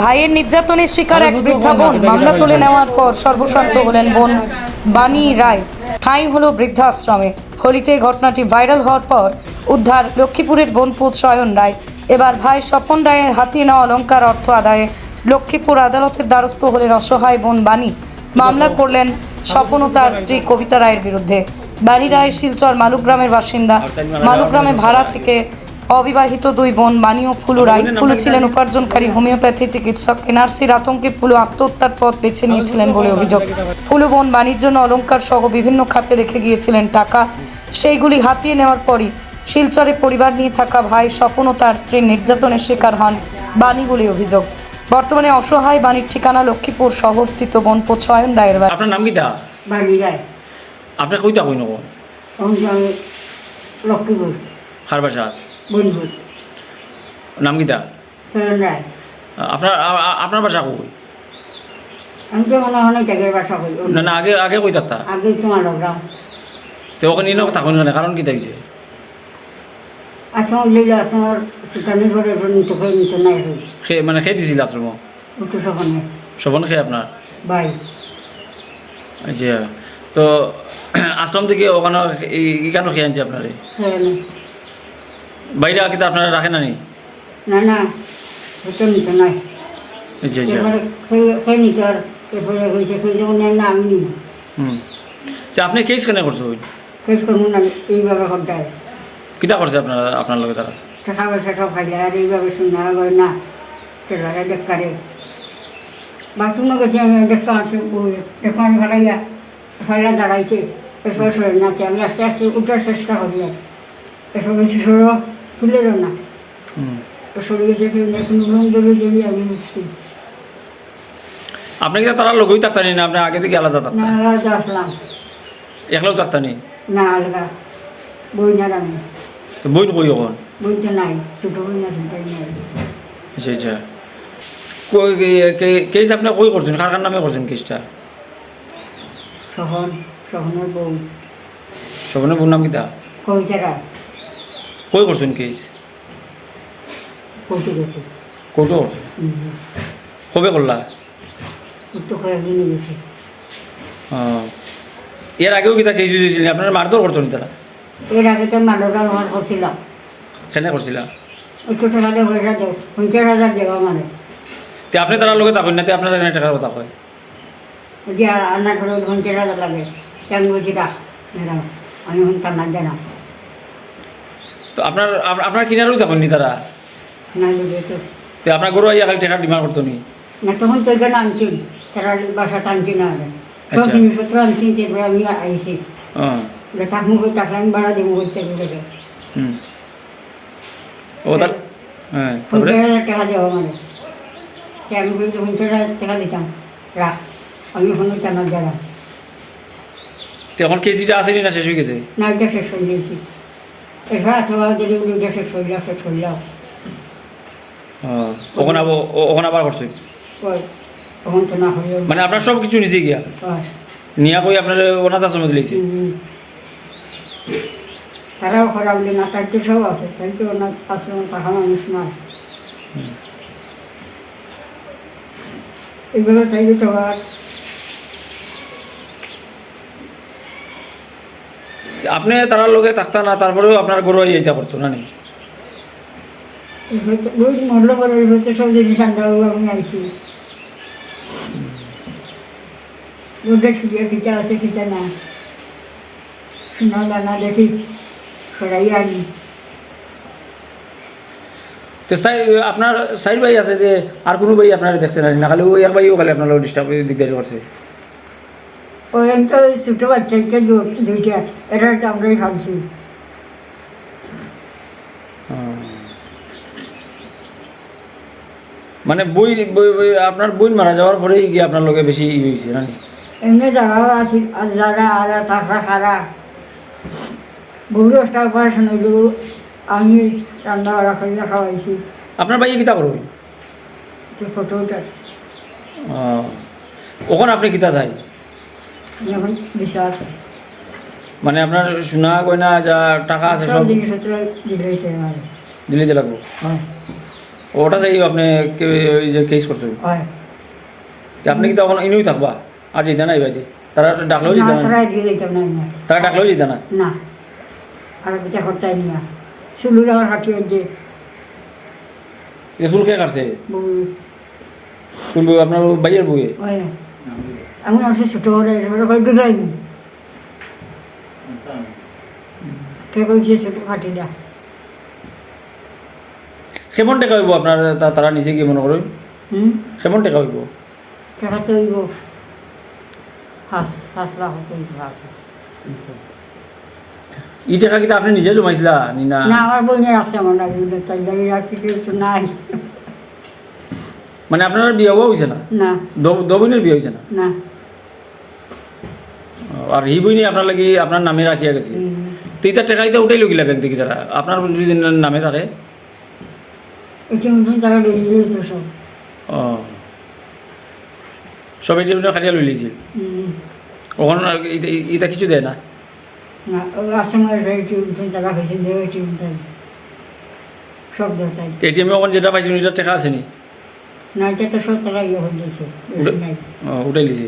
ভাইয়ের নির্যাতনের শিকার এক বৃদ্ধা বোন মামলা তুলে নেওয়ার পর সর্বশান্ত হলেন বোন বাণী রায়। ঠাঁই হলো বৃদ্ধাশ্রমে। হোলিতে ঘটনাটি ভাইরাল হওয়ার পর উদ্ধার লক্ষ্মীপুরের বোনপুর চয়ন রায়। এবার ভাই স্বপন রায়ের হাতিয়ে নেওয়া অলঙ্কার অর্থ আদায়ে লক্ষ্মীপুর আদালতের দ্বারস্থ হলেন অসহায় বোন বাণী। মামলা করলেন স্বপন ও তার স্ত্রী কবিতা রায়ের বিরুদ্ধে। বাণী রায় শিলচর মালুগ্রামের বাসিন্দা। মালুগ্রামে ভাড়া থেকে অবিবাহিত দুই বোন বাণী ও ফুলু রায় ফুলু ছিলেন উপার্জনকারী হোমিওপ্যাথি চিকিৎসক এনআরসির আতঙ্কে ফুলু আত্মহত্যার পথ বেছে নিয়েছিলেন বলে অভিযোগ। ফুলু বোন বাণীর জন্য অলংকার সহ বিভিন্ন খাতে রেখে গিয়েছিলেন টাকা। সেইগুলি হাতিয়ে নেওয়ার পরই শিলচরে পরিবার নিয়ে থাকা ভাই স্বপন ও তার স্ত্রীর নির্যাতনের শিকার হন বাণী বলে অভিযোগ। বর্তমানে অসহায় বাণীর ঠিকানা লক্ষ্মীপুর শহরস্থিত বনপো চয়ন রায়ের বাড়ি। আপনার নাম কিতা বাড়ি যায় আপনার কইতা কই নকো অঞ্চল লক্ষ্মীপুর। খার বাসা? বন্ধুর নাম রায়। আপনার আপনার বাসা কই? আমি তো বাসা না না আগে আগে কই আগে তোমার তো ওখানে নিয়ে থাকুন না কারণ নিতে করে নিতে নাই মানে খেয়ে দিছিল আশ্রম? সবন খেয়ে আপনার? বাই আচ্ছা। তো আশ্রম থেকে ওখানে এখানে খেয়ে আনছে আপনারে? বাইরে কিতা আপনারা রাখে না নি? না না নিতে নাই। আচ্ছা আচ্ছা। খেয়ে নিতে আর এরপরে হয়েছে খেয়ে যেমন না আমি নিব। হুম। তো আপনি কেস কেন করছ কেস করব না এইভাবে সদায় কিতা করছে আপনার আপনার লগে তারা? টাকা পয়সা সব খাইলে আর এইভাবে শুনে আবার না সেটাকে দেখারে বাথরুমে গেছি আমি আমি ভাইরা দাঁড়াইছে এসব সরে নাচে আমি আস্তে আস্তে উঠার চেষ্টা করি আর এসব বেশি সরো খুলেরও না সরে গেছে এখন ধরে দিয়ে আমি উঠছি আপনি কি তারা লগই থাকতানি না আপনি আগে থেকে আলাদা না থাকতেন আলাদা আসলাম একলাও থাকতানি না আলাদা বই না আমি বই কই ওখান বই তো নাই ছোটো বই না ছোটাই নাই আচ্ছা আচ্ছা কই কে- কে- কেস আপনি কই করছেন কার কার নামে করছেন কেসটা সহন সহনের বউ। সবনে বোন নাম কিতা কবিতা রায়। কই করছেন কেস কৌটু গেছে কোর্টে করছেন কবে করলা? উত্তর কয়েকদিনই গেছে। এর আগেও কিতা কেস হয়েছিল আপনারা মারধর করতো নি তারা? এর আগে তো মাদকা ব্যবহার করছিলাম। কেনে করছিলা? ওই ছোটো টাকা পঞ্চাশ হাজার দেওয়া মানে। তে আপনি তারা লগে থাকেন না? তে আপনার টাকার কথা কয় আর রান্না করে পঞ্চাশ হাজার লাগে আমি তার না জানা তো আপনার আপ- আপনার কিনারও থাকেন নি তারা? না তো। আপনার গরু আইয়া খালি টাকা ডিমান্ড করতো নি? না তখন তো এখানে আনছি। তারা বাসা টানছি না সব আচ্ছা। জিনিসপত্র আনছি তারপরে আমি আইছি। থাকলে আমি ভাড়া দেবো বলতে গেলে। হুম। ও তাহলে হ্যাঁ টাকা দেওয়া মানে। আমি টাকা দিতাম। রাখ। আমি এখন তার না। এখন কেজিটা আসেনি না শেষ হয়ে গেছে? না এটা শেষ হয়ে গেছি। অথবা যদি ওটা শেষ ওখানে আবার ও- ওখানে আবার করছে? তখন তো না হইল মানে আপনার সব কিছু নিজে গিয়া? নিয়া কই আপনার ওনার আশ্রমে দিয়েছে। তারাও খারাপ না তাই তো সব আছে। তাই তো আশ্রম থাকা মানুষ নয় এগুলো চাইবে তো আর আপনি তার লগে থাকতা না তারপরেও আপনার গরু এটা করতো না নি আপনার সাইড ভাই আছে যে আর কোনো ভাই আপনার দেখছে না খালি ওই এক ভাইও খালি আপনার লোক ডিস্টার্ব দিকদারি করছে ওই তো ছোটো বাচ্চাকে দুইটা এটা আমরাই ভাবছি মানে বই আপনার বই মারা যাওয়ার পরেই গিয়ে আপনার লোকে বেশি ই হয়েছে না নি? এমনি জায়গাও আছে আর যারা আর থাকা খারা। বহু একটা হইল আমি রান্না বাড়া করিয়া খাওয়াইছি। আপনার ভাই কিতা করবে তো ফটোটা ওখানে আপনি কিতা বিশ্বাস মানে আপনার সোনা গয়না যা টাকা আছে সব দিল্লিতে লাগবো? ওটা চাই আপনি ওই যে কেস তা আপনি কি তখন ইনুই থাকবা? আর যেতে নাই বাইতে তারা ডাকলেও যেতে না তারা ডাকলেও যেতে না না। আর বিচার করতে নিয়া চুলুর আমার হাঁটি হচ্ছে চুল খেয়ে কাটছে? চুল আপনার বাইয়ের বউয়ে? আমি আসলে ছোটো ছোটো করে ডুলাই কে কইছে ছোটো হাঁটিটা কেমন টাকা হইব আপনার তারা নিচে কি মনে করুন? হুম? কেমন টাকা হইব? টাকা তো হইব পাঁচ পাঁচ লাখ হইব ই টাকা কিন্তু আপনি নিজে জমাইছিলা না না? আমার বইনে রাখছে আমার না তাই আর কিছু নাই। মানে আপনার বিয়ে হওয়া হয়েছে না? না। দ- দ বিয়ে হয়েছে না? না। আর হি বইনি আপনার লাগি আপনার নামে রাখিয়া গেছে। হুম। তো ইতার টাকা ইতা উঠাই লগিলা ব্যাংক থেকে তারা? আপনার যদি নামে থাকে সবাই যে খাটিয়া লই হুম। ওখানে ইতা- ইতা কিছু দেয় না? এটিএমে ওখানে যেটা ওইটার টাকা আসেনি না? তো সব তারা ইয়ে হয়ে গেছে। উঠাই লিছে।